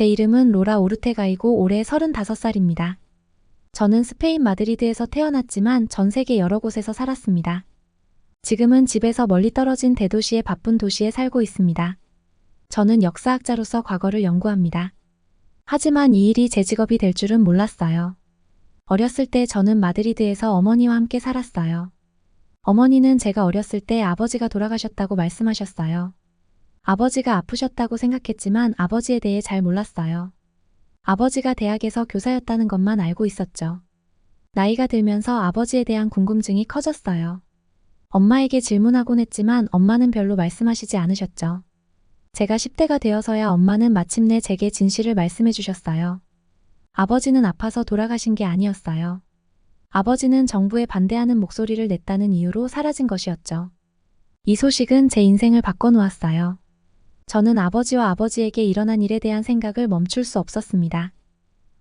제 이름은 로라 오르테가이고 올해 35살입니다. 저는 스페인 마드리드에서 태어났지만 전 세계 여러 곳에서 살았습니다. 지금은 집에서 멀리 떨어진 대도시의 바쁜 도시에 살고 있습니다. 저는 역사학자로서 과거를 연구합니다. 하지만 이 일이 제 직업이 될 줄은 몰랐어요. 어렸을 때 저는 마드리드에서 어머니와 함께 살았어요. 어머니는 제가 어렸을 때 아버지가 돌아가셨다고 말씀하셨어요. 아버지가 아프셨다고 생각했지만 아버지에 대해 잘 몰랐어요. 아버지가 대학에서 교사였다는 것만 알고 있었죠. 나이가 들면서 아버지에 대한 궁금증이 커졌어요. 엄마에게 질문하곤 했지만 엄마는 별로 말씀하시지 않으셨죠. 제가 10대가 되어서야 엄마는 마침내 제게 진실을 말씀해 주셨어요. 아버지는 아파서 돌아가신 게 아니었어요. 아버지는 정부에 반대하는 목소리를 냈다는 이유로 사라진 것이었죠. 이 소식은 제 인생을 바꿔놓았어요. 저는 아버지와 아버지에게 일어난 일에 대한 생각을 멈출 수 없었습니다.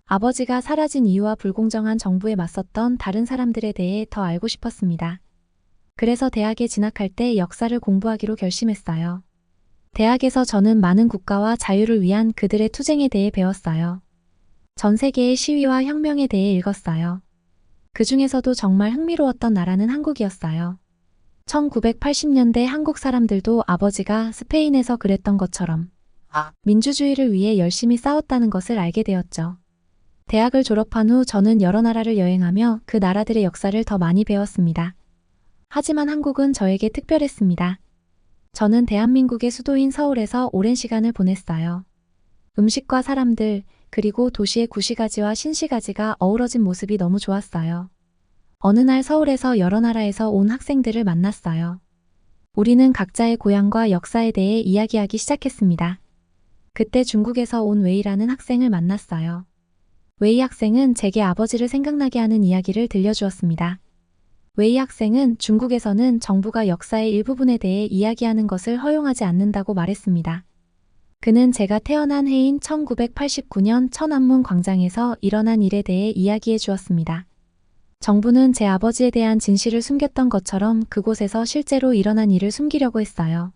아버지가 사라진 이유와 불공정한 정부에 맞섰던 다른 사람들에 대해 더 알고 싶었습니다. 그래서 대학에 진학할 때 역사를 공부하기로 결심했어요. 대학에서 저는 많은 국가와 자유를 위한 그들의 투쟁에 대해 배웠어요. 전 세계의 시위와 혁명에 대해 읽었어요. 그 중에서도 정말 흥미로웠던 나라는 한국이었어요. 1980년대 한국 사람들도 아버지가 스페인에서 그랬던 것처럼 민주주의를 위해 열심히 싸웠다는 것을 알게 되었죠. 대학을 졸업한 후 저는 여러 나라를 여행하며 그 나라들의 역사를 더 많이 배웠습니다. 하지만 한국은 저에게 특별했습니다. 저는 대한민국의 수도인 서울에서 오랜 시간을 보냈어요. 음식과 사람들, 그리고 도시의 구시가지와 신시가지가 어우러진 모습이 너무 좋았어요. 어느 날 서울에서 여러 나라에서 온 학생들을 만났어요. 우리는 각자의 고향과 역사에 대해 이야기하기 시작했습니다. 그때 중국에서 온 웨이라는 학생을 만났어요. 웨이 학생은 제게 아버지를 생각나게 하는 이야기를 들려주었습니다. 웨이 학생은 중국에서는 정부가 역사의 일부분에 대해 이야기하는 것을 허용하지 않는다고 말했습니다. 그는 제가 태어난 해인 1989년 천안문 광장에서 일어난 일에 대해 이야기해 주었습니다. 정부는 제 아버지에 대한 진실을 숨겼던 것처럼 그곳에서 실제로 일어난 일을 숨기려고 했어요.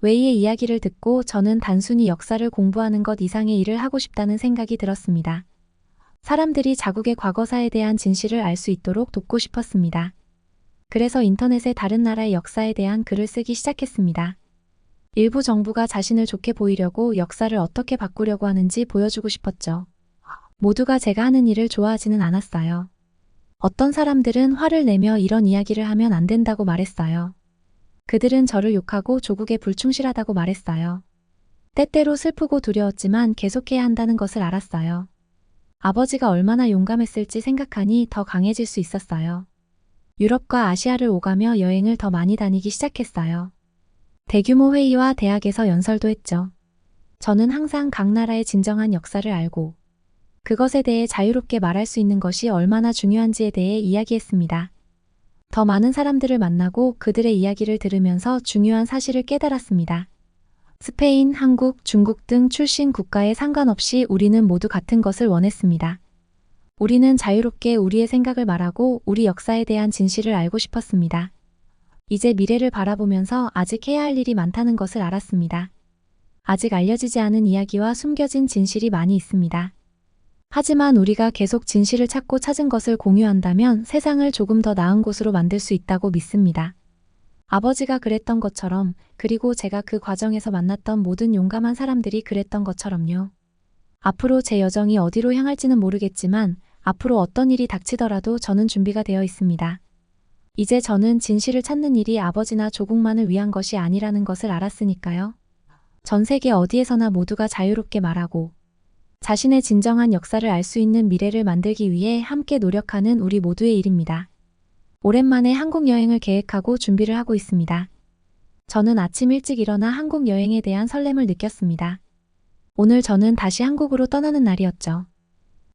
웨이의 이야기를 듣고 저는 단순히 역사를 공부하는 것 이상의 일을 하고 싶다는 생각이 들었습니다. 사람들이 자국의 과거사에 대한 진실을 알 수 있도록 돕고 싶었습니다. 그래서 인터넷에 다른 나라의 역사에 대한 글을 쓰기 시작했습니다. 일부 정부가 자신을 좋게 보이려고 역사를 어떻게 바꾸려고 하는지 보여주고 싶었죠. 모두가 제가 하는 일을 좋아하지는 않았어요. 어떤 사람들은 화를 내며 이런 이야기를 하면 안 된다고 말했어요. 그들은 저를 욕하고 조국에 불충실하다고 말했어요. 때때로 슬프고 두려웠지만 계속해야 한다는 것을 알았어요. 아버지가 얼마나 용감했을지 생각하니 더 강해질 수 있었어요. 유럽과 아시아를 오가며 여행을 더 많이 다니기 시작했어요. 대규모 회의와 대학에서 연설도 했죠. 저는 항상 각 나라의 진정한 역사를 알고 그것에 대해 자유롭게 말할 수 있는 것이 얼마나 중요한지에 대해 이야기했습니다. 더 많은 사람들을 만나고 그들의 이야기를 들으면서 중요한 사실을 깨달았습니다. 스페인, 한국, 중국 등 출신 국가에 상관없이 우리는 모두 같은 것을 원했습니다. 우리는 자유롭게 우리의 생각을 말하고 우리 역사에 대한 진실을 알고 싶었습니다. 이제 미래를 바라보면서 아직 해야 할 일이 많다는 것을 알았습니다. 아직 알려지지 않은 이야기와 숨겨진 진실이 많이 있습니다. 하지만 우리가 계속 진실을 찾고 찾은 것을 공유한다면 세상을 조금 더 나은 곳으로 만들 수 있다고 믿습니다. 아버지가 그랬던 것처럼 그리고 제가 그 과정에서 만났던 모든 용감한 사람들이 그랬던 것처럼요. 앞으로 제 여정이 어디로 향할지는 모르겠지만 앞으로 어떤 일이 닥치더라도 저는 준비가 되어 있습니다. 이제 저는 진실을 찾는 일이 아버지나 조국만을 위한 것이 아니라는 것을 알았으니까요. 전 세계 어디에서나 모두가 자유롭게 말하고 자신의 진정한 역사를 알 수 있는 미래를 만들기 위해 함께 노력하는 우리 모두의 일입니다. 오랜만에 한국 여행을 계획하고 준비를 하고 있습니다. 저는 아침 일찍 일어나 한국 여행에 대한 설렘을 느꼈습니다. 오늘 저는 다시 한국으로 떠나는 날이었죠.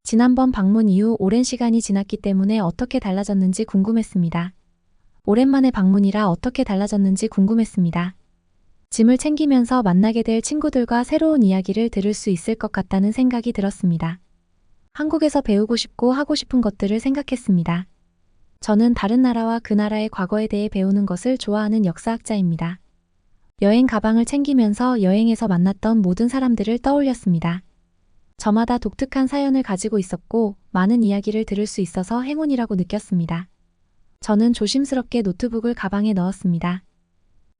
지난번 방문 이후 오랜 시간이 지났기 때문에 어떻게 달라졌는지 궁금했습니다. 오랜만에 방문이라 어떻게 달라졌는지 궁금했습니다. 짐을 챙기면서 만나게 될 친구들과 새로운 이야기를 들을 수 있을 것 같다는 생각이 들었습니다. 한국에서 배우고 싶고 하고 싶은 것들을 생각했습니다. 저는 다른 나라와 그 나라의 과거에 대해 배우는 것을 좋아하는 역사학자입니다. 여행 가방을 챙기면서 여행에서 만났던 모든 사람들을 떠올렸습니다. 저마다 독특한 사연을 가지고 있었고 많은 이야기를 들을 수 있어서 행운이라고 느꼈습니다. 저는 조심스럽게 노트북을 가방에 넣었습니다.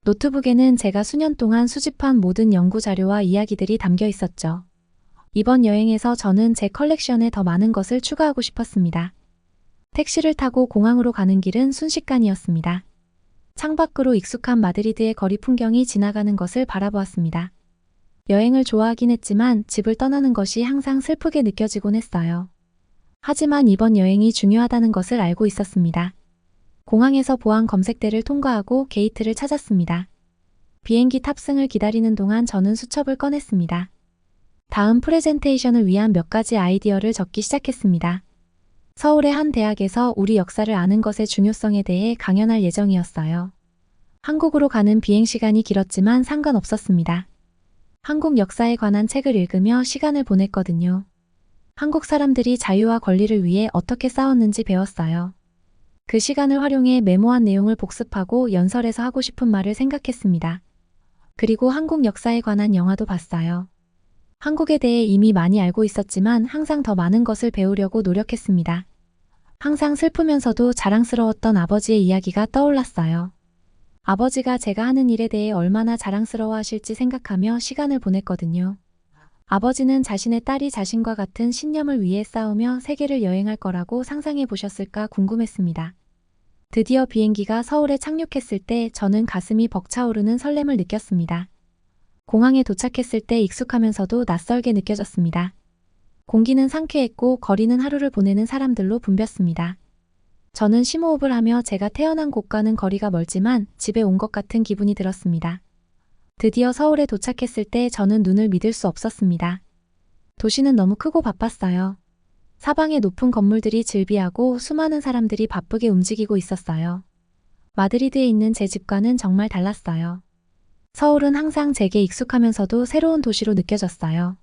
노트북에는 제가 수년 동안 수집한 모든 연구 자료와 이야기들이 담겨 있었죠. 이번 여행에서 저는 제 컬렉션에 더 많은 것을 추가하고 싶었습니다. 택시를 타고 공항으로 가는 길은 순식간이었습니다. 창밖으로 익숙한 마드리드의 거리 풍경이 지나가는 것을 바라보았습니다. 여행을 좋아하긴 했지만 집을 떠나는 것이 항상 슬프게 느껴지곤 했어요. 하지만 이번 여행이 중요하다는 것을 알고 있었습니다. 공항에서 보안 검색대를 통과하고 게이트를 찾았습니다. 비행기 탑승을 기다리는 동안 저는 수첩을 꺼냈습니다. 다음 프레젠테이션을 위한 몇 가지 아이디어를 적기 시작했습니다. 서울의 한 대학에서 우리 역사를 아는 것의 중요성에 대해 강연할 예정이었어요. 한국으로 가는 비행 시간이 길었지만 상관없었습니다. 한국 역사에 관한 책을 읽으며 시간을 보냈거든요. 한국 사람들이 자유와 권리를 위해 어떻게 싸웠는지 배웠어요. 그 시간을 활용해 메모한 내용을 복습하고 연설에서 하고 싶은 말을 생각했습니다. 그리고 한국 역사에 관한 영화도 봤어요. 한국에 대해 이미 많이 알고 있었지만 항상 더 많은 것을 배우려고 노력했습니다. 항상 슬프면서도 자랑스러웠던 아버지의 이야기가 떠올랐어요. 아버지가 제가 하는 일에 대해 얼마나 자랑스러워 하실지 생각하며 시간을 보냈거든요. 아버지는 자신의 딸이 자신과 같은 신념을 위해 싸우며 세계를 여행할 거라고 상상해 보셨을까 궁금했습니다. 드디어 비행기가 서울에 착륙했을 때 저는 가슴이 벅차오르는 설렘을 느꼈습니다. 공항에 도착했을 때 익숙하면서도 낯설게 느껴졌습니다. 공기는 상쾌했고 거리는 하루를 보내는 사람들로 붐볐습니다. 저는 심호흡을 하며 제가 태어난 곳과는 거리가 멀지만 집에 온 것 같은 기분이 들었습니다. 드디어 서울에 도착했을 때 저는 눈을 믿을 수 없었습니다. 도시는 너무 크고 바빴어요. 사방에 높은 건물들이 즐비하고 수많은 사람들이 바쁘게 움직이고 있었어요. 마드리드에 있는 제 집과는 정말 달랐어요. 서울은 항상 제게 익숙하면서도 새로운 도시로 느껴졌어요.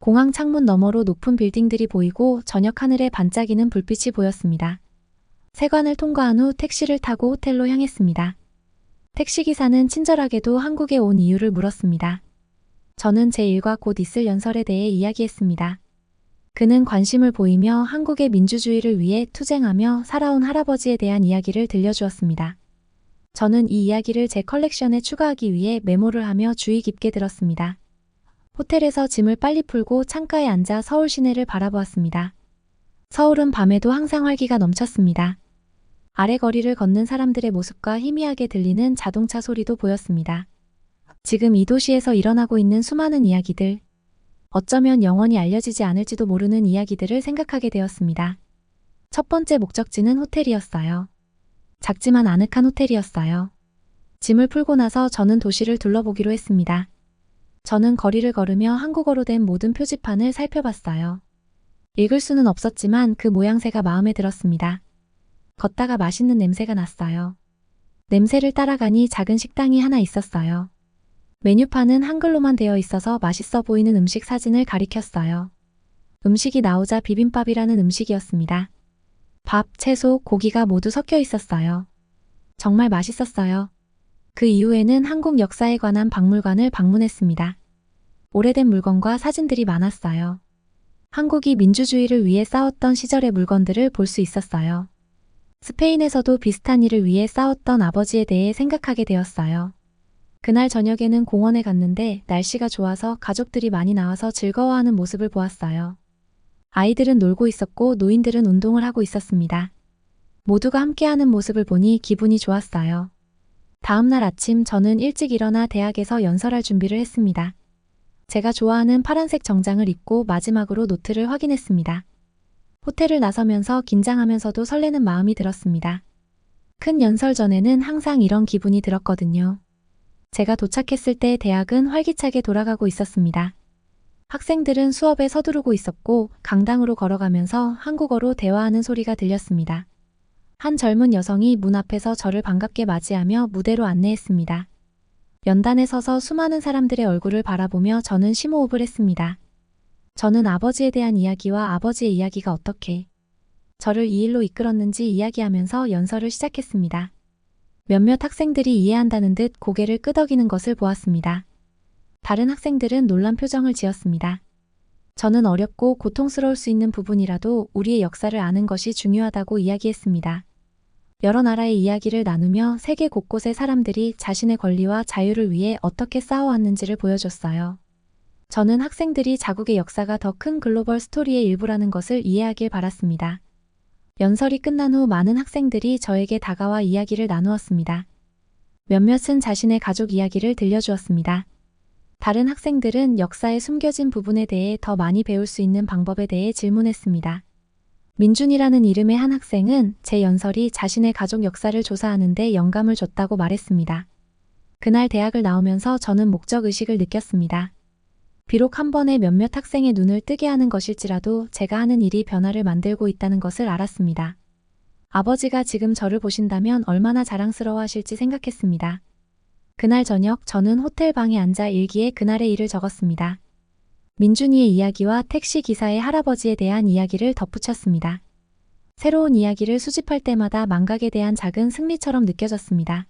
공항 창문 너머로 높은 빌딩들이 보이고 저녁 하늘에 반짝이는 불빛이 보였습니다. 세관을 통과한 후 택시를 타고 호텔로 향했습니다. 택시기사는 친절하게도 한국에 온 이유를 물었습니다. 저는 제 일과 곧 있을 연설에 대해 이야기했습니다. 그는 관심을 보이며 한국의 민주주의를 위해 투쟁하며 살아온 할아버지에 대한 이야기를 들려주었습니다. 저는 이 이야기를 제 컬렉션에 추가하기 위해 메모를 하며 주의 깊게 들었습니다. 호텔에서 짐을 빨리 풀고 창가에 앉아 서울 시내를 바라보았습니다. 서울은 밤에도 항상 활기가 넘쳤습니다. 아래 거리를 걷는 사람들의 모습과 희미하게 들리는 자동차 소리도 보였습니다. 지금 이 도시에서 일어나고 있는 수많은 이야기들, 어쩌면 영원히 알려지지 않을지도 모르는 이야기들을 생각하게 되었습니다. 첫 번째 목적지는 호텔이었어요. 작지만 아늑한 호텔이었어요. 짐을 풀고 나서 저는 도시를 둘러보기로 했습니다. 저는 거리를 걸으며 한국어로 된 모든 표지판을 살펴봤어요. 읽을 수는 없었지만 그 모양새가 마음에 들었습니다. 걷다가 맛있는 냄새가 났어요. 냄새를 따라가니 작은 식당이 하나 있었어요. 메뉴판은 한글로만 되어 있어서 맛있어 보이는 음식 사진을 가리켰어요. 음식이 나오자 비빔밥이라는 음식이었습니다. 밥, 채소, 고기가 모두 섞여 있었어요. 정말 맛있었어요. 그 이후에는 한국 역사에 관한 박물관을 방문했습니다. 오래된 물건과 사진들이 많았어요. 한국이 민주주의를 위해 싸웠던 시절의 물건들을 볼 수 있었어요. 스페인에서도 비슷한 일을 위해 싸웠던 아버지에 대해 생각하게 되었어요. 그날 저녁에는 공원에 갔는데 날씨가 좋아서 가족들이 많이 나와서 즐거워하는 모습을 보았어요. 아이들은 놀고 있었고 노인들은 운동을 하고 있었습니다. 모두가 함께하는 모습을 보니 기분이 좋았어요. 다음날 아침 저는 일찍 일어나 대학에서 연설할 준비를 했습니다. 제가 좋아하는 파란색 정장을 입고 마지막으로 노트를 확인했습니다. 호텔을 나서면서 긴장하면서도 설레는 마음이 들었습니다. 큰 연설 전에는 항상 이런 기분이 들었거든요. 제가 도착했을 때 대학은 활기차게 돌아가고 있었습니다. 학생들은 수업에 서두르고 있었고 강당으로 걸어가면서 한국어로 대화하는 소리가 들렸습니다. 한 젊은 여성이 문 앞에서 저를 반갑게 맞이하며 무대로 안내했습니다. 연단에 서서 수많은 사람들의 얼굴을 바라보며 저는 심호흡을 했습니다. 저는 아버지에 대한 이야기와 아버지의 이야기가 어떻게 저를 이 일로 이끌었는지 이야기하면서 연설을 시작했습니다. 몇몇 학생들이 이해한다는 듯 고개를 끄덕이는 것을 보았습니다. 다른 학생들은 놀란 표정을 지었습니다. 저는 어렵고 고통스러울 수 있는 부분이라도 우리의 역사를 아는 것이 중요하다고 이야기했습니다. 여러 나라의 이야기를 나누며 세계 곳곳의 사람들이 자신의 권리와 자유를 위해 어떻게 싸워왔는지를 보여줬어요. 저는 학생들이 자국의 역사가 더 큰 글로벌 스토리의 일부라는 것을 이해하길 바랐습니다. 연설이 끝난 후 많은 학생들이 저에게 다가와 이야기를 나누었습니다. 몇몇은 자신의 가족 이야기를 들려주었습니다. 다른 학생들은 역사에 숨겨진 부분에 대해 더 많이 배울 수 있는 방법에 대해 질문했습니다. 민준이라는 이름의 한 학생은 제 연설이 자신의 가족 역사를 조사하는데 영감을 줬다고 말했습니다. 그날 대학을 나오면서 저는 목적 의식을 느꼈습니다. 비록 한 번에 몇몇 학생의 눈을 뜨게 하는 것일지라도 제가 하는 일이 변화를 만들고 있다는 것을 알았습니다. 아버지가 지금 저를 보신다면 얼마나 자랑스러워 하실지 생각했습니다. 그날 저녁 저는 호텔 방에 앉아 일기에 그날의 일을 적었습니다. 민준이의 이야기와 택시 기사의 할아버지에 대한 이야기를 덧붙였습니다. 새로운 이야기를 수집할 때마다 망각에 대한 작은 승리처럼 느껴졌습니다.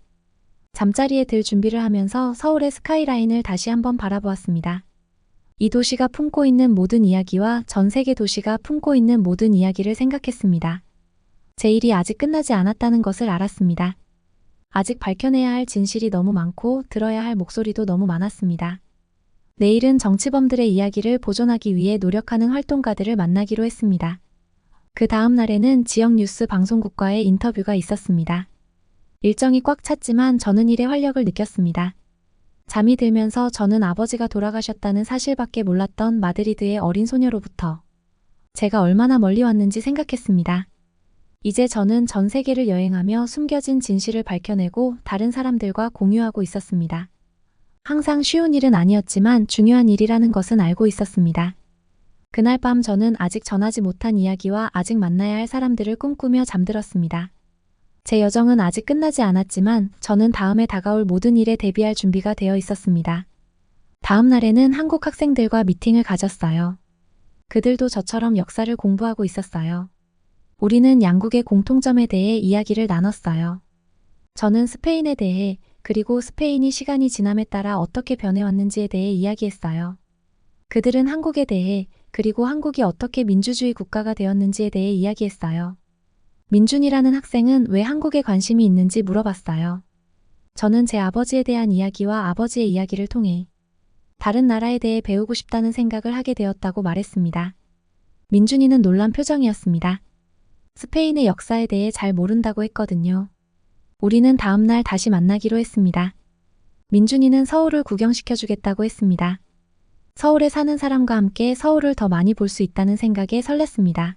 잠자리에 들 준비를 하면서 서울의 스카이라인을 다시 한번 바라보았습니다. 이 도시가 품고 있는 모든 이야기와 전 세계 도시가 품고 있는 모든 이야기를 생각했습니다. 제 일이 아직 끝나지 않았다는 것을 알았습니다. 아직 밝혀내야 할 진실이 너무 많고 들어야 할 목소리도 너무 많았습니다. 내일은 정치범들의 이야기를 보존하기 위해 노력하는 활동가들을 만나기로 했습니다. 그 다음 날에는 지역 뉴스 방송국과의 인터뷰가 있었습니다. 일정이 꽉 찼지만 저는 일에 활력을 느꼈습니다. 잠이 들면서 저는 아버지가 돌아가셨다는 사실밖에 몰랐던 마드리드의 어린 소녀로부터 제가 얼마나 멀리 왔는지 생각했습니다. 이제 저는 전 세계를 여행하며 숨겨진 진실을 밝혀내고 다른 사람들과 공유하고 있었습니다. 항상 쉬운 일은 아니었지만 중요한 일이라는 것은 알고 있었습니다. 그날 밤 저는 아직 전하지 못한 이야기와 아직 만나야 할 사람들을 꿈꾸며 잠들었습니다. 제 여정은 아직 끝나지 않았지만 저는 다음에 다가올 모든 일에 대비할 준비가 되어 있었습니다. 다음 날에는 한국 학생들과 미팅을 가졌어요. 그들도 저처럼 역사를 공부하고 있었어요. 우리는 양국의 공통점에 대해 이야기를 나눴어요. 저는 스페인에 대해 그리고 스페인이 시간이 지남에 따라 어떻게 변해왔는지에 대해 이야기했어요. 그들은 한국에 대해 그리고 한국이 어떻게 민주주의 국가가 되었는지에 대해 이야기했어요. 민준이라는 학생은 왜 한국에 관심이 있는지 물어봤어요. 저는 제 아버지에 대한 이야기와 아버지의 이야기를 통해 다른 나라에 대해 배우고 싶다는 생각을 하게 되었다고 말했습니다. 민준이는 놀란 표정이었습니다. 스페인의 역사에 대해 잘 모른다고 했거든요. 우리는 다음날 다시 만나기로 했습니다. 민준이는 서울을 구경시켜주겠다고 했습니다. 서울에 사는 사람과 함께 서울을 더 많이 볼 수 있다는 생각에 설렜습니다.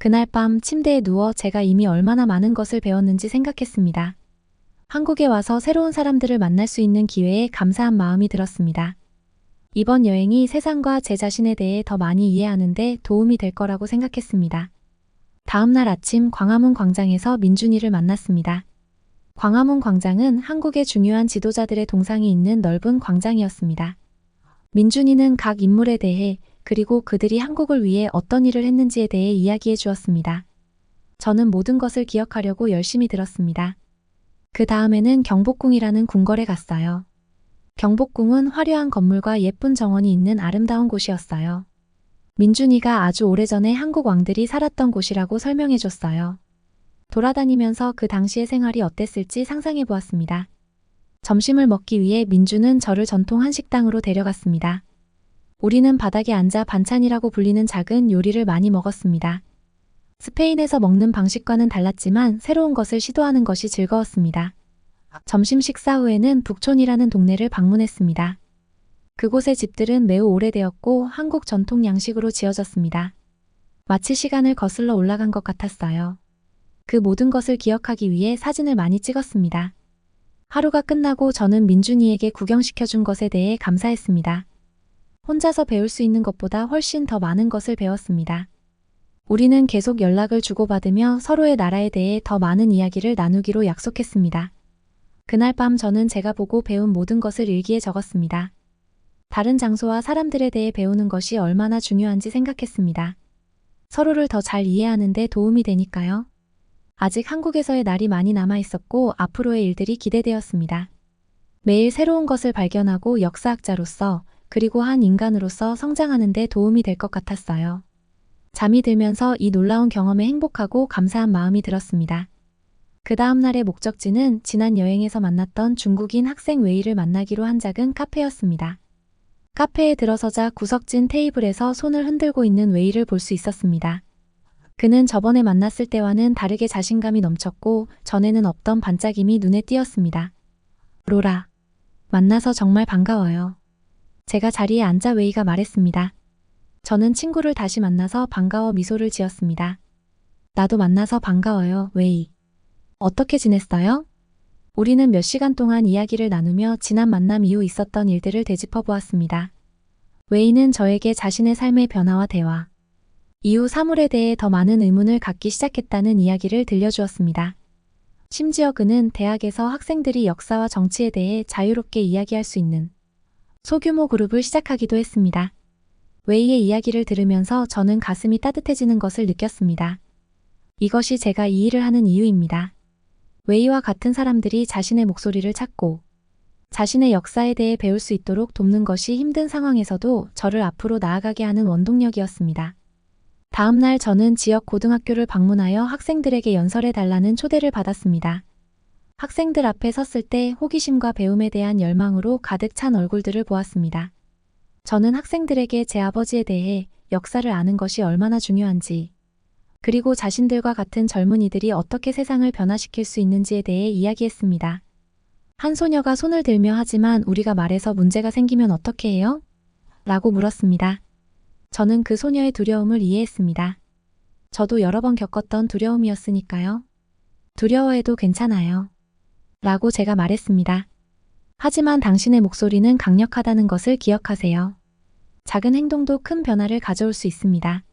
그날 밤 침대에 누워 제가 이미 얼마나 많은 것을 배웠는지 생각했습니다. 한국에 와서 새로운 사람들을 만날 수 있는 기회에 감사한 마음이 들었습니다. 이번 여행이 세상과 제 자신에 대해 더 많이 이해하는데 도움이 될 거라고 생각했습니다. 다음 날 아침 광화문 광장에서 민준이를 만났습니다. 광화문 광장은 한국의 중요한 지도자들의 동상이 있는 넓은 광장이었습니다. 민준이는 각 인물에 대해 그리고 그들이 한국을 위해 어떤 일을 했는지에 대해 이야기해 주었습니다. 저는 모든 것을 기억하려고 열심히 들었습니다. 그 다음에는 경복궁이라는 궁궐에 갔어요. 경복궁은 화려한 건물과 예쁜 정원이 있는 아름다운 곳이었어요. 민준이가 아주 오래전에 한국 왕들이 살았던 곳이라고 설명해 줬어요. 돌아다니면서 그 당시의 생활이 어땠을지 상상해 보았습니다. 점심을 먹기 위해 민주는 저를 전통 한식당으로 데려갔습니다. 우리는 바닥에 앉아 반찬이라고 불리는 작은 요리를 많이 먹었습니다. 스페인에서 먹는 방식과는 달랐지만 새로운 것을 시도하는 것이 즐거웠습니다. 점심 식사 후에는 북촌이라는 동네를 방문했습니다. 그곳의 집들은 매우 오래되었고 한국 전통 양식으로 지어졌습니다. 마치 시간을 거슬러 올라간 것 같았어요. 그 모든 것을 기억하기 위해 사진을 많이 찍었습니다. 하루가 끝나고 저는 민준이에게 구경시켜준 것에 대해 감사했습니다. 혼자서 배울 수 있는 것보다 훨씬 더 많은 것을 배웠습니다. 우리는 계속 연락을 주고받으며 서로의 나라에 대해 더 많은 이야기를 나누기로 약속했습니다. 그날 밤 저는 제가 보고 배운 모든 것을 일기에 적었습니다. 다른 장소와 사람들에 대해 배우는 것이 얼마나 중요한지 생각했습니다. 서로를 더 잘 이해하는 데 도움이 되니까요. 아직 한국에서의 날이 많이 남아 있었고 앞으로의 일들이 기대되었습니다. 매일 새로운 것을 발견하고 역사학자로서 그리고 한 인간으로서 성장하는 데 도움이 될 것 같았어요. 잠이 들면서 이 놀라운 경험에 행복하고 감사한 마음이 들었습니다. 그 다음날의 목적지는 지난 여행에서 만났던 중국인 학생 웨이를 만나기로 한 작은 카페였습니다. 카페에 들어서자 구석진 테이블에서 손을 흔들고 있는 웨이를 볼 수 있었습니다. 그는 저번에 만났을 때와는 다르게 자신감이 넘쳤고 전에는 없던 반짝임이 눈에 띄었습니다. 로라. 만나서 정말 반가워요. 제가 자리에 앉아 웨이가 말했습니다. 저는 친구를 다시 만나서 반가워 미소를 지었습니다. 나도 만나서 반가워요, 웨이. 어떻게 지냈어요? 우리는 몇 시간 동안 이야기를 나누며 지난 만남 이후 있었던 일들을 되짚어 보았습니다. 웨이는 저에게 자신의 삶의 변화와 대화, 이후 사물에 대해 더 많은 의문을 갖기 시작했다는 이야기를 들려주었습니다. 심지어 그는 대학에서 학생들이 역사와 정치에 대해 자유롭게 이야기할 수 있는 소규모 그룹을 시작하기도 했습니다. 웨이의 이야기를 들으면서 저는 가슴이 따뜻해지는 것을 느꼈습니다. 이것이 제가 이 일을 하는 이유입니다. 웨이와 같은 사람들이 자신의 목소리를 찾고 자신의 역사에 대해 배울 수 있도록 돕는 것이 힘든 상황에서도 저를 앞으로 나아가게 하는 원동력이었습니다. 다음날 저는 지역 고등학교를 방문하여 학생들에게 연설해 달라는 초대를 받았습니다. 학생들 앞에 섰을 때 호기심과 배움에 대한 열망으로 가득 찬 얼굴들을 보았습니다. 저는 학생들에게 제 아버지에 대해 역사를 아는 것이 얼마나 중요한지, 그리고 자신들과 같은 젊은이들이 어떻게 세상을 변화시킬 수 있는지에 대해 이야기했습니다. 한 소녀가 손을 들며 하지만 우리가 말해서 문제가 생기면 어떻게 해요? 라고 물었습니다. 저는 그 소녀의 두려움을 이해했습니다. 저도 여러 번 겪었던 두려움이었으니까요. 두려워해도 괜찮아요. 라고 제가 말했습니다. 하지만 당신의 목소리는 강력하다는 것을 기억하세요. 작은 행동도 큰 변화를 가져올 수 있습니다.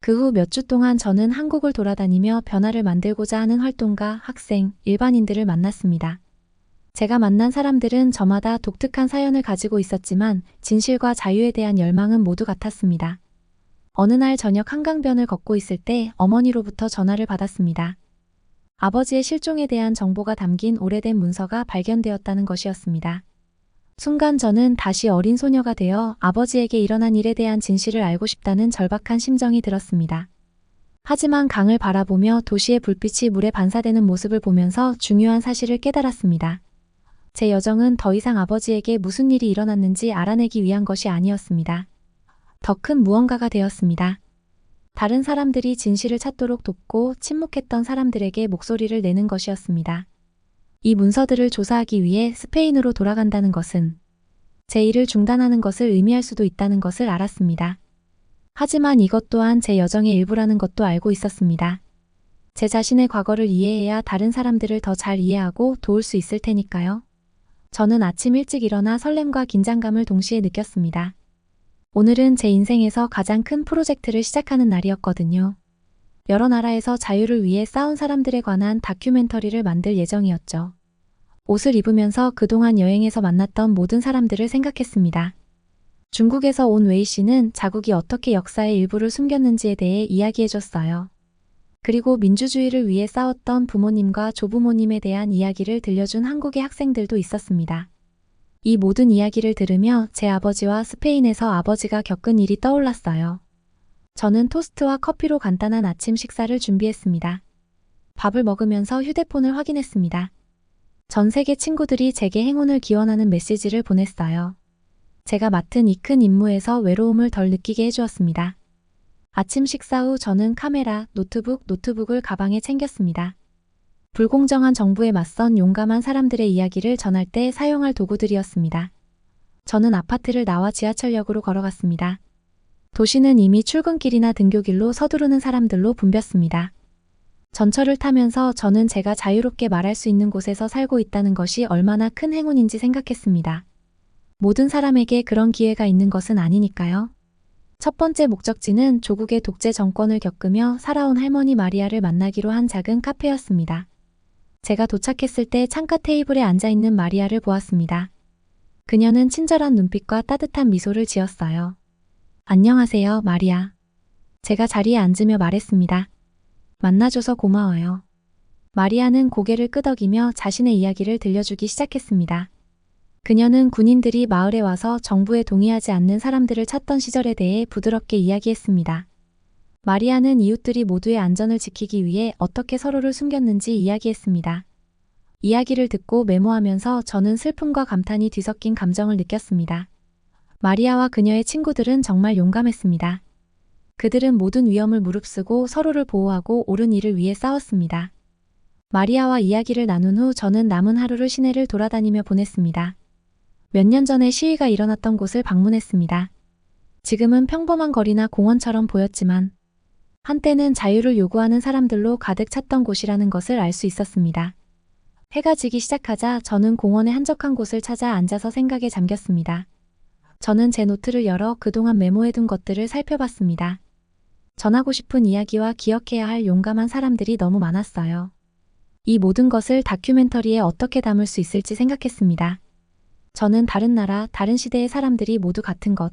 그 후 몇 주 동안 저는 한국을 돌아다니며 변화를 만들고자 하는 활동가, 학생, 일반인들을 만났습니다. 제가 만난 사람들은 저마다 독특한 사연을 가지고 있었지만 진실과 자유에 대한 열망은 모두 같았습니다. 어느 날 저녁 한강변을 걷고 있을 때 어머니로부터 전화를 받았습니다. 아버지의 실종에 대한 정보가 담긴 오래된 문서가 발견되었다는 것이었습니다. 순간 저는 다시 어린 소녀가 되어 아버지에게 일어난 일에 대한 진실을 알고 싶다는 절박한 심정이 들었습니다. 하지만 강을 바라보며 도시의 불빛이 물에 반사되는 모습을 보면서 중요한 사실을 깨달았습니다. 제 여정은 더 이상 아버지에게 무슨 일이 일어났는지 알아내기 위한 것이 아니었습니다. 더 큰 무언가가 되었습니다. 다른 사람들이 진실을 찾도록 돕고 침묵했던 사람들에게 목소리를 내는 것이었습니다. 이 문서들을 조사하기 위해 스페인으로 돌아간다는 것은 제 일을 중단하는 것을 의미할 수도 있다는 것을 알았습니다. 하지만 이것 또한 제 여정의 일부라는 것도 알고 있었습니다. 제 자신의 과거를 이해해야 다른 사람들을 더 잘 이해하고 도울 수 있을 테니까요. 저는 아침 일찍 일어나 설렘과 긴장감을 동시에 느꼈습니다. 오늘은 제 인생에서 가장 큰 프로젝트를 시작하는 날이었거든요. 여러 나라에서 자유를 위해 싸운 사람들에 관한 다큐멘터리를 만들 예정이었죠. 옷을 입으면서 그동안 여행에서 만났던 모든 사람들을 생각했습니다. 중국에서 온 웨이 씨는 자국이 어떻게 역사의 일부를 숨겼는지에 대해 이야기해줬어요. 그리고 민주주의를 위해 싸웠던 부모님과 조부모님에 대한 이야기를 들려준 한국의 학생들도 있었습니다. 이 모든 이야기를 들으며 제 아버지와 스페인에서 아버지가 겪은 일이 떠올랐어요. 저는 토스트와 커피로 간단한 아침 식사를 준비했습니다. 밥을 먹으면서 휴대폰을 확인했습니다. 전 세계 친구들이 제게 행운을 기원하는 메시지를 보냈어요. 제가 맡은 이 큰 임무에서 외로움을 덜 느끼게 해주었습니다. 아침 식사 후 저는 카메라, 노트북, 노트북을 가방에 챙겼습니다. 불공정한 정부에 맞선 용감한 사람들의 이야기를 전할 때 사용할 도구들이었습니다. 저는 아파트를 나와 지하철역으로 걸어갔습니다. 도시는 이미 출근길이나 등교길로 서두르는 사람들로 붐볐습니다. 전철을 타면서 저는 제가 자유롭게 말할 수 있는 곳에서 살고 있다는 것이 얼마나 큰 행운인지 생각했습니다. 모든 사람에게 그런 기회가 있는 것은 아니니까요. 첫 번째 목적지는 조국의 독재 정권을 겪으며 살아온 할머니 마리아를 만나기로 한 작은 카페였습니다. 제가 도착했을 때 창가 테이블에 앉아 있는 마리아를 보았습니다. 그녀는 친절한 눈빛과 따뜻한 미소를 지었어요. 안녕하세요, 마리아. 제가 자리에 앉으며 말했습니다. 만나줘서 고마워요. 마리아는 고개를 끄덕이며 자신의 이야기를 들려주기 시작했습니다. 그녀는 군인들이 마을에 와서 정부에 동의하지 않는 사람들을 찾던 시절에 대해 부드럽게 이야기했습니다. 마리아는 이웃들이 모두의 안전을 지키기 위해 어떻게 서로를 숨겼는지 이야기했습니다. 이야기를 듣고 메모하면서 저는 슬픔과 감탄이 뒤섞인 감정을 느꼈습니다. 마리아와 그녀의 친구들은 정말 용감했습니다. 그들은 모든 위험을 무릅쓰고 서로를 보호하고 옳은 일을 위해 싸웠습니다. 마리아와 이야기를 나눈 후 저는 남은 하루를 시내를 돌아다니며 보냈습니다. 몇 년 전에 시위가 일어났던 곳을 방문했습니다. 지금은 평범한 거리나 공원처럼 보였지만 한때는 자유를 요구하는 사람들로 가득 찼던 곳이라는 것을 알 수 있었습니다. 해가 지기 시작하자 저는 공원의 한적한 곳을 찾아 앉아서 생각에 잠겼습니다. 저는 제 노트를 열어 그동안 메모해둔 것들을 살펴봤습니다. 전하고 싶은 이야기와 기억해야 할 용감한 사람들이 너무 많았어요. 이 모든 것을 다큐멘터리에 어떻게 담을 수 있을지 생각했습니다. 저는 다른 나라, 다른 시대의 사람들이 모두 같은 것,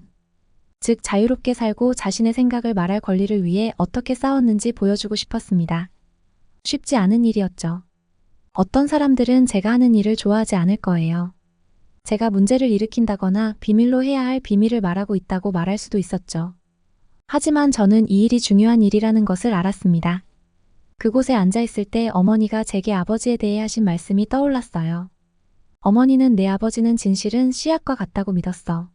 즉 자유롭게 살고 자신의 생각을 말할 권리를 위해 어떻게 싸웠는지 보여주고 싶었습니다. 쉽지 않은 일이었죠. 어떤 사람들은 제가 하는 일을 좋아하지 않을 거예요. 제가 문제를 일으킨다거나 비밀로 해야 할 비밀을 말하고 있다고 말할 수도 있었죠. 하지만 저는 이 일이 중요한 일이라는 것을 알았습니다. 그곳에 앉아 있을 때 어머니가 제게 아버지에 대해 하신 말씀이 떠올랐어요. 어머니는 내 아버지는 진실은 씨앗과 같다고 믿었어.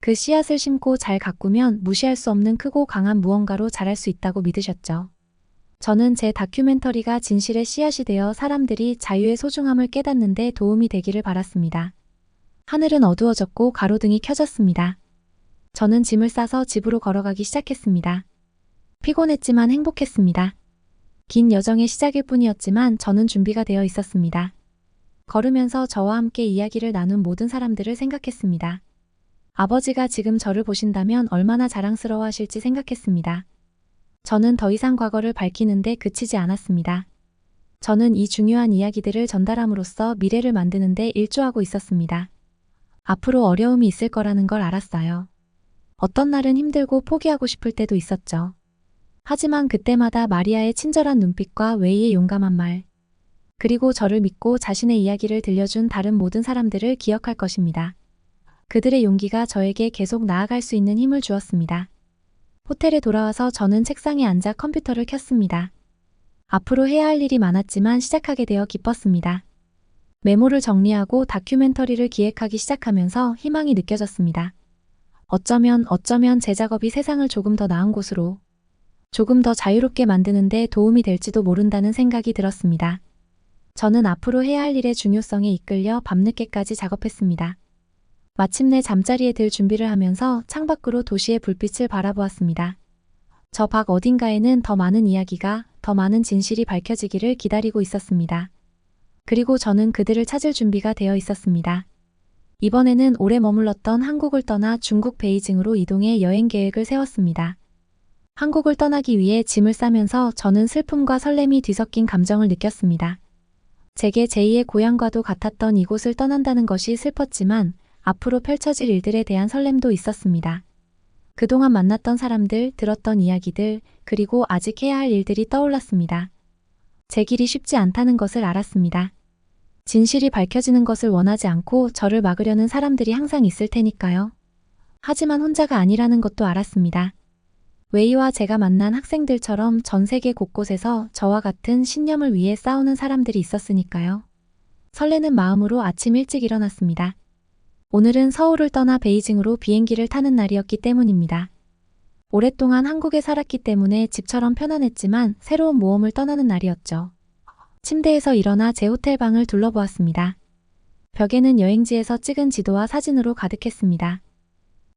그 씨앗을 심고 잘 가꾸면 무시할 수 없는 크고 강한 무언가로 자랄 수 있다고 믿으셨죠. 저는 제 다큐멘터리가 진실의 씨앗이 되어 사람들이 자유의 소중함을 깨닫는 데 도움이 되기를 바랐습니다. 하늘은 어두워졌고 가로등이 켜졌습니다. 저는 짐을 싸서 집으로 걸어가기 시작했습니다. 피곤했지만 행복했습니다. 긴 여정의 시작일 뿐이었지만 저는 준비가 되어 있었습니다. 걸으면서 저와 함께 이야기를 나눈 모든 사람들을 생각했습니다. 아버지가 지금 저를 보신다면 얼마나 자랑스러워 하실지 생각했습니다. 저는 더 이상 과거를 밝히는데 그치지 않았습니다. 저는 이 중요한 이야기들을 전달함으로써 미래를 만드는데 일조하고 있었습니다. 앞으로 어려움이 있을 거라는 걸 알았어요. 어떤 날은 힘들고 포기하고 싶을 때도 있었죠. 하지만 그때마다 마리아의 친절한 눈빛과 웨이의 용감한 말, 그리고 저를 믿고 자신의 이야기를 들려준 다른 모든 사람들을 기억할 것입니다. 그들의 용기가 저에게 계속 나아갈 수 있는 힘을 주었습니다. 호텔에 돌아와서 저는 책상에 앉아 컴퓨터를 켰습니다. 앞으로 해야 할 일이 많았지만 시작하게 되어 기뻤습니다. 메모를 정리하고 다큐멘터리를 기획하기 시작하면서 희망이 느껴졌습니다. 어쩌면 어쩌면 제 작업이 세상을 조금 더 나은 곳으로, 조금 더 자유롭게 만드는데 도움이 될지도 모른다는 생각이 들었습니다. 저는 앞으로 해야 할 일의 중요성에 이끌려 밤늦게까지 작업했습니다. 마침내 잠자리에 들 준비를 하면서 창밖으로 도시의 불빛을 바라보았습니다. 저 밖 어딘가에는 더 많은 이야기가, 더 많은 진실이 밝혀지기를 기다리고 있었습니다. 그리고 저는 그들을 찾을 준비가 되어 있었습니다. 이번에는 오래 머물렀던 한국을 떠나 중국 베이징으로 이동해 여행 계획을 세웠습니다. 한국을 떠나기 위해 짐을 싸면서 저는 슬픔과 설렘이 뒤섞인 감정을 느꼈습니다. 제게 제2의 고향과도 같았던 이곳을 떠난다는 것이 슬펐지만 앞으로 펼쳐질 일들에 대한 설렘도 있었습니다. 그동안 만났던 사람들, 들었던 이야기들, 그리고 아직 해야 할 일들이 떠올랐습니다. 제 길이 쉽지 않다는 것을 알았습니다. 진실이 밝혀지는 것을 원하지 않고 저를 막으려는 사람들이 항상 있을 테니까요. 하지만 혼자가 아니라는 것도 알았습니다. 웨이와 제가 만난 학생들처럼 전 세계 곳곳에서 저와 같은 신념을 위해 싸우는 사람들이 있었으니까요. 설레는 마음으로 아침 일찍 일어났습니다. 오늘은 서울을 떠나 베이징으로 비행기를 타는 날이었기 때문입니다. 오랫동안 한국에 살았기 때문에 집처럼 편안했지만 새로운 모험을 떠나는 날이었죠. 침대에서 일어나 제 호텔 방을 둘러보았습니다. 벽에는 여행지에서 찍은 지도와 사진으로 가득했습니다.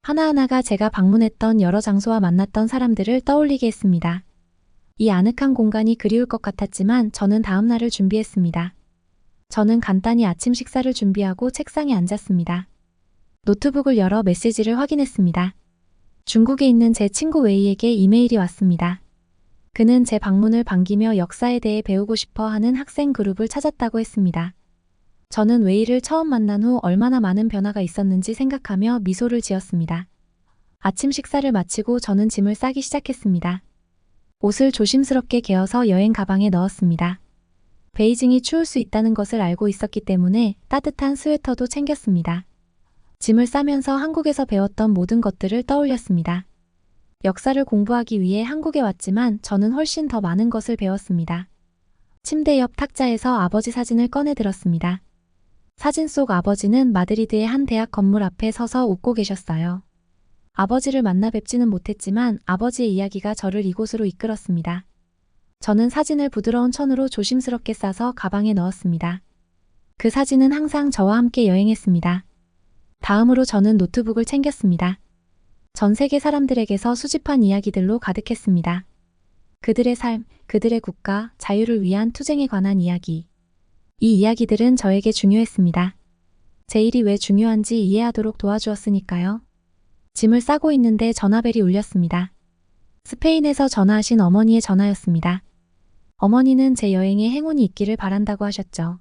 하나하나가 제가 방문했던 여러 장소와 만났던 사람들을 떠올리게 했습니다. 이 아늑한 공간이 그리울 것 같았지만 저는 다음 날을 준비했습니다. 저는 간단히 아침 식사를 준비하고 책상에 앉았습니다. 노트북을 열어 메시지를 확인했습니다. 중국에 있는 제 친구 웨이에게 이메일이 왔습니다. 그는 제 방문을 반기며 역사에 대해 배우고 싶어 하는 학생 그룹을 찾았다고 했습니다. 저는 웨이를 처음 만난 후 얼마나 많은 변화가 있었는지 생각하며 미소를 지었습니다. 아침 식사를 마치고 저는 짐을 싸기 시작했습니다. 옷을 조심스럽게 개어서 여행 가방에 넣었습니다. 베이징이 추울 수 있다는 것을 알고 있었기 때문에 따뜻한 스웨터도 챙겼습니다. 짐을 싸면서 한국에서 배웠던 모든 것들을 떠올렸습니다. 역사를 공부하기 위해 한국에 왔지만 저는 훨씬 더 많은 것을 배웠습니다. 침대 옆 탁자에서 아버지 사진을 꺼내 들었습니다. 사진 속 아버지는 마드리드의 한 대학 건물 앞에 서서 웃고 계셨어요. 아버지를 만나 뵙지는 못했지만 아버지의 이야기가 저를 이곳으로 이끌었습니다. 저는 사진을 부드러운 천으로 조심스럽게 싸서 가방에 넣었습니다. 그 사진은 항상 저와 함께 여행했습니다. 다음으로 저는 노트북을 챙겼습니다. 전 세계 사람들에게서 수집한 이야기들로 가득했습니다. 그들의 삶, 그들의 국가, 자유를 위한 투쟁에 관한 이야기. 이 이야기들은 저에게 중요했습니다. 제 일이 왜 중요한지 이해하도록 도와주었으니까요. 짐을 싸고 있는데 전화벨이 울렸습니다. 스페인에서 전화하신 어머니의 전화였습니다. 어머니는 제 여행에 행운이 있기를 바란다고 하셨죠.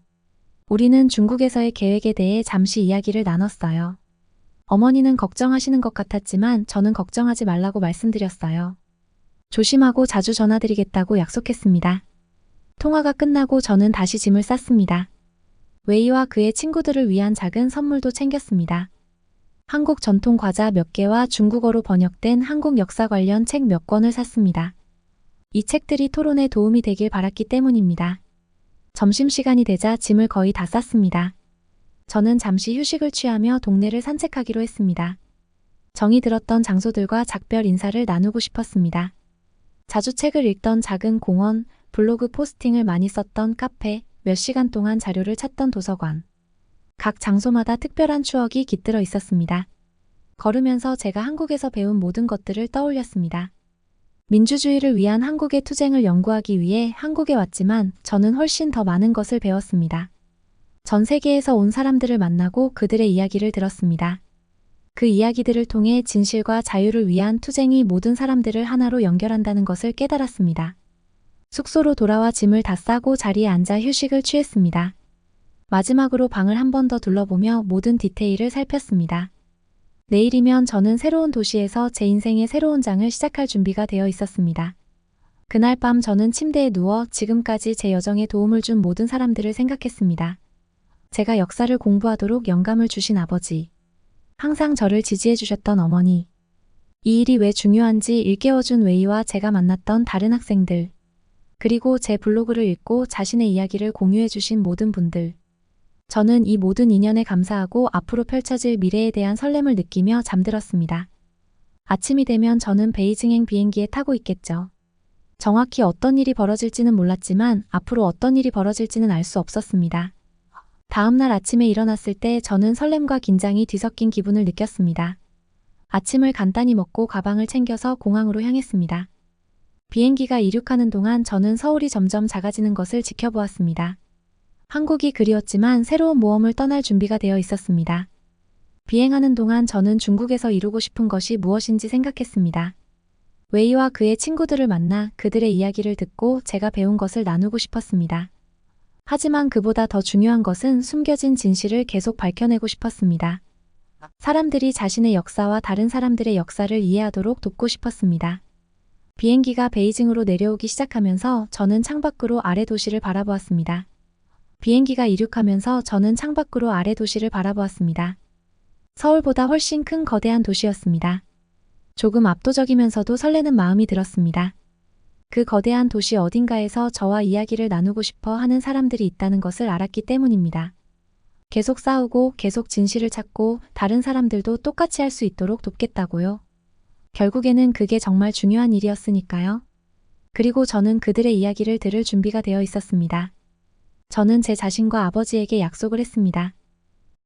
우리는 중국에서의 계획에 대해 잠시 이야기를 나눴어요. 어머니는 걱정하시는 것 같았지만 저는 걱정하지 말라고 말씀드렸어요. 조심하고 자주 전화드리겠다고 약속했습니다. 통화가 끝나고 저는 다시 짐을 쌌습니다. 웨이와 그의 친구들을 위한 작은 선물도 챙겼습니다. 한국 전통 과자 몇 개와 중국어로 번역된 한국 역사 관련 책 몇 권을 샀습니다. 이 책들이 토론에 도움이 되길 바랐기 때문입니다. 점심시간이 되자 짐을 거의 다 쌌습니다. 저는 잠시 휴식을 취하며 동네를 산책하기로 했습니다. 정이 들었던 장소들과 작별 인사를 나누고 싶었습니다. 자주 책을 읽던 작은 공원, 블로그 포스팅을 많이 썼던 카페, 몇 시간 동안 자료를 찾던 도서관. 각 장소마다 특별한 추억이 깃들어 있었습니다. 걸으면서 제가 한국에서 배운 모든 것들을 떠올렸습니다. 민주주의를 위한 한국의 투쟁을 연구하기 위해 한국에 왔지만 저는 훨씬 더 많은 것을 배웠습니다. 전 세계에서 온 사람들을 만나고 그들의 이야기를 들었습니다. 그 이야기들을 통해 진실과 자유를 위한 투쟁이 모든 사람들을 하나로 연결한다는 것을 깨달았습니다. 숙소로 돌아와 짐을 다 싸고 자리에 앉아 휴식을 취했습니다. 마지막으로 방을 한 번 더 둘러보며 모든 디테일을 살폈습니다. 내일이면 저는 새로운 도시에서 제 인생의 새로운 장을 시작할 준비가 되어 있었습니다. 그날 밤 저는 침대에 누워 지금까지 제 여정에 도움을 준 모든 사람들을 생각했습니다. 제가 역사를 공부하도록 영감을 주신 아버지. 항상 저를 지지해 주셨던 어머니. 이 일이 왜 중요한지 일깨워준 웨이와 제가 만났던 다른 학생들. 그리고 제 블로그를 읽고 자신의 이야기를 공유해 주신 모든 분들. 저는 이 모든 인연에 감사하고 앞으로 펼쳐질 미래에 대한 설렘을 느끼며 잠들었습니다. 아침이 되면 저는 베이징행 비행기에 타고 있겠죠. 정확히 어떤 일이 벌어질지는 몰랐지만 앞으로 어떤 일이 벌어질지는 알 수 없었습니다. 다음날 아침에 일어났을 때 저는 설렘과 긴장이 뒤섞인 기분을 느꼈습니다. 아침을 간단히 먹고 가방을 챙겨서 공항으로 향했습니다. 비행기가 이륙하는 동안 저는 서울이 점점 작아지는 것을 지켜보았습니다. 한국이 그리웠지만 새로운 모험을 떠날 준비가 되어 있었습니다. 비행하는 동안 저는 중국에서 이루고 싶은 것이 무엇인지 생각했습니다. 웨이와 그의 친구들을 만나 그들의 이야기를 듣고 제가 배운 것을 나누고 싶었습니다. 하지만 그보다 더 중요한 것은 숨겨진 진실을 계속 밝혀내고 싶었습니다. 사람들이 자신의 역사와 다른 사람들의 역사를 이해하도록 돕고 싶었습니다. 비행기가 베이징으로 내려오기 시작하면서 저는 창밖으로 아래 도시를 바라보았습니다. 비행기가 이륙하면서 저는 창밖으로 아래 도시를 바라보았습니다. 서울보다 훨씬 큰 거대한 도시였습니다. 조금 압도적이면서도 설레는 마음이 들었습니다. 그 거대한 도시 어딘가에서 저와 이야기를 나누고 싶어 하는 사람들이 있다는 것을 알았기 때문입니다. 계속 싸우고 계속 진실을 찾고 다른 사람들도 똑같이 할 수 있도록 돕겠다고요. 결국에는 그게 정말 중요한 일이었으니까요. 그리고 저는 그들의 이야기를 들을 준비가 되어 있었습니다. 저는 제 자신과 아버지에게 약속을 했습니다.